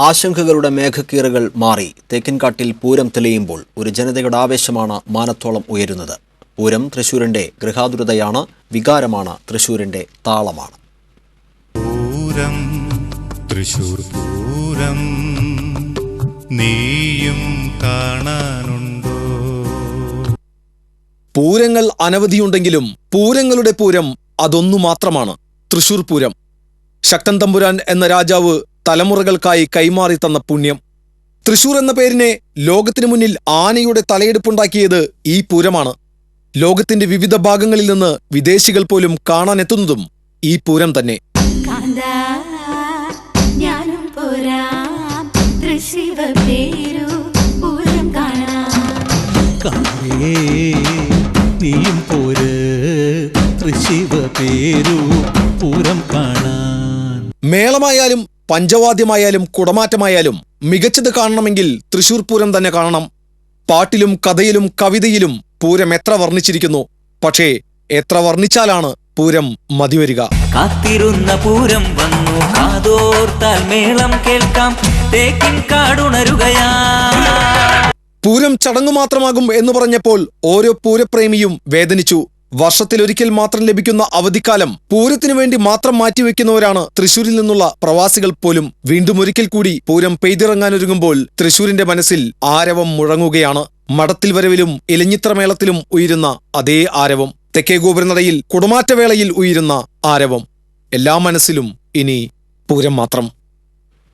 ആശങ്കകളുടെ മേഘക്കീറുകൾ മാറി. തേക്കിൻകാട്ടിൽ പൂരം തെളിയുമ്പോൾ ഒരു ജനതയുടെ ആവേശമാണ് മാനത്തോളം ഉയരുന്നത്. പൂരം തൃശൂരിന്റെ ഗൃഹാതുരതയാണ് വികാരമാണ് തൃശൂരിന്റെ താളമാണ്. പൂരം തൃശൂർ പൂരം നീയും കാണാനുണ്ടോ? പൂരങ്ങൾ അനവധിയുണ്ടെങ്കിലും പൂരങ്ങളുടെ പൂരം അതൊന്നു മാത്രമാണ്. തൃശൂർ പൂരം. ശക്തൻ തമ്പുരാൻ എന്ന രാജാവ് തലമുറകൾക്കായി കൈമാറി തന്ന പുണ്യം. തൃശൂർ എന്ന പേരിനെ ലോകത്തിനു മുന്നിൽ ആനയുടെ തലയെടുപ്പുണ്ടാക്കിയത് ഈ പൂരമാണ്. ലോകത്തിന്റെ വിവിധ ഭാഗങ്ങളിൽ നിന്ന് വിദേശികൾ പോലും കാണാനെത്തുന്നതും ഈ പൂരം തന്നെ. കാന്താ ഞാനും പോരാം. തൃശിവ പേരു പൂരം കാണാം. കാവേ നീയും പോര്. തൃശിവ പേരു പൂരം കാണാൻ. മേളമായാലും പഞ്ചവാദ്യമായാലും കുടമാറ്റമായാലും മികച്ചത് കാണണമെങ്കിൽ തൃശൂർ പൂരം തന്നെ കാണണം. പാട്ടിലും കഥയിലും കവിതയിലും പൂരം എത്ര വർണിച്ചിരിക്കുന്നു. പക്ഷേ എത്ര വർണിച്ചാലാണ് പൂരം മതിവരിക. കാത്തിരുന്ന പൂരം വന്നു. കാതോർത്താൽ മേളം കേൾക്കാം. തേക്കിൻ കാടുണരുകയാ. പൂരം ചടങ്ങു മാത്രമാകും എന്ന് പറഞ്ഞപ്പോൾ ഓരോ പൂരപ്രേമിയും വേദനിച്ചു. വർഷത്തിലൊരിക്കൽ മാത്രം ലഭിക്കുന്ന അവധിക്കാലം പൂരത്തിനു വേണ്ടി മാത്രം മാറ്റിവെക്കുന്നവരാണ് തൃശൂരിൽ നിന്നുള്ള പ്രവാസികൾ പോലും. വീണ്ടും ഒരിക്കൽ കൂടി പൂരം പെയ്തിറങ്ങാനൊരുങ്ങുമ്പോൾ തൃശൂരിന്റെ മനസ്സിൽ ആരവം മുഴങ്ങുകയാണ്. മടത്തിൽ വരവിലും ഇലഞ്ഞിത്രമേളത്തിലും ഉയരുന്ന അതേ ആരവം. തെക്കേ ഗോപുരനടയിൽ കുടമാറ്റവേളയിൽ ഉയരുന്ന ആരവം. എല്ലാ മനസ്സിലും ഇനി പൂരം മാത്രം.